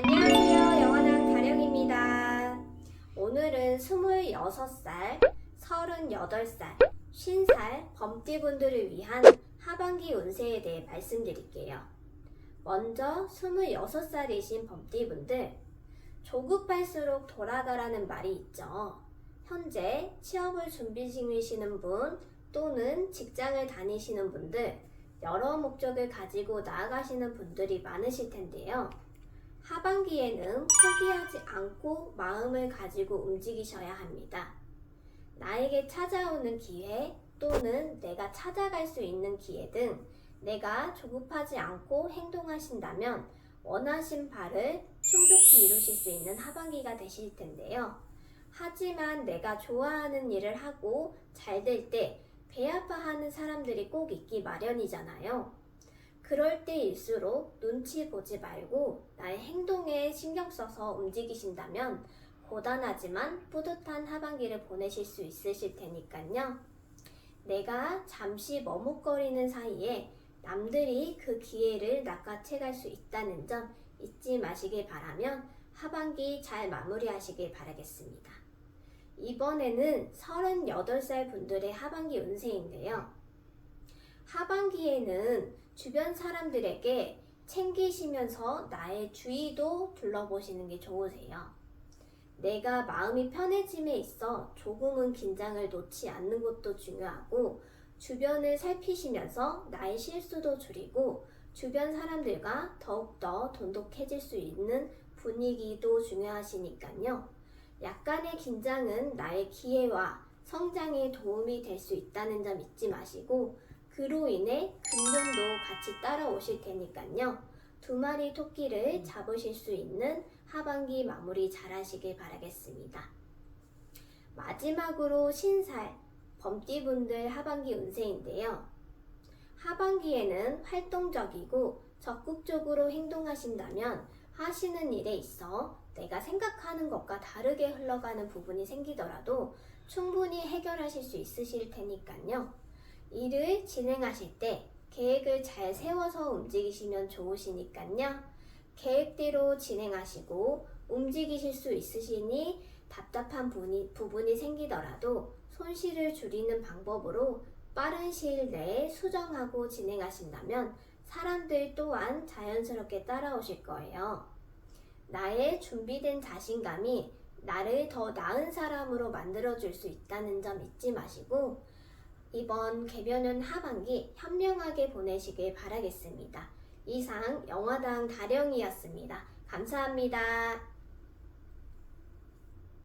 안녕하세요. 영화당 다령입니다. 오늘은 26살, 38살, 50살 범띠분들을 위한 하반기 운세에 대해 말씀드릴게요. 먼저 26살이신 범띠분들, 조급할수록 돌아가라는 말이 있죠. 현재 취업을 준비 중이시는 분 또는 직장을 다니시는 분들, 여러 목적을 가지고 나아가시는 분들이 많으실 텐데요. 하반기에는 포기하지 않고 마음을 가지고 움직이셔야 합니다. 나에게 찾아오는 기회 또는 내가 찾아갈 수 있는 기회 등 내가 조급하지 않고 행동하신다면 원하신 바를 충족히 이루실 수 있는 하반기가 되실 텐데요. 하지만 내가 좋아하는 일을 하고 잘 될 때 배 아파하는 사람들이 꼭 있기 마련이잖아요. 그럴 때일수록 눈치 보지 말고 나의 행동에 신경 써서 움직이신다면 고단하지만 뿌듯한 하반기를 보내실 수 있으실 테니까요. 내가 잠시 머뭇거리는 사이에 남들이 그 기회를 낚아채갈 수 있다는 점 잊지 마시길 바라면 하반기 잘 마무리하시길 바라겠습니다. 이번에는 38살 분들의 하반기 운세인데요. 하반기에는 주변 사람들에게 챙기시면서 나의 주의도 둘러보시는 게 좋으세요. 내가 마음이 편해짐에 있어 조금은 긴장을 놓지 않는 것도 중요하고 주변을 살피시면서 나의 실수도 줄이고 주변 사람들과 더욱더 돈독해질 수 있는 분위기도 중요하시니까요. 약간의 긴장은 나의 기회와 성장에 도움이 될 수 있다는 점 잊지 마시고 그로 인해 금전도 같이 따라오실 테니까요. 두 마리 토끼를 잡으실 수 있는 하반기 마무리 잘 하시길 바라겠습니다. 마지막으로 신살, 범띠분들 하반기 운세인데요. 하반기에는 활동적이고 적극적으로 행동하신다면 하시는 일에 있어 내가 생각하는 것과 다르게 흘러가는 부분이 생기더라도 충분히 해결하실 수 있으실 테니까요. 일을 진행하실 때 계획을 잘 세워서 움직이시면 좋으시니까요. 계획대로 진행하시고 움직이실 수 있으시니 답답한 부분이, 부분이 생기더라도 손실을 줄이는 방법으로 빠른 시일 내에 수정하고 진행하신다면 사람들 또한 자연스럽게 따라오실 거예요. 나의 준비된 자신감이 나를 더 나은 사람으로 만들어줄 수 있다는 점 잊지 마시고 이번 개변은 하반기 현명하게 보내시길 바라겠습니다. 이상 영화당 다령이었습니다. 감사합니다.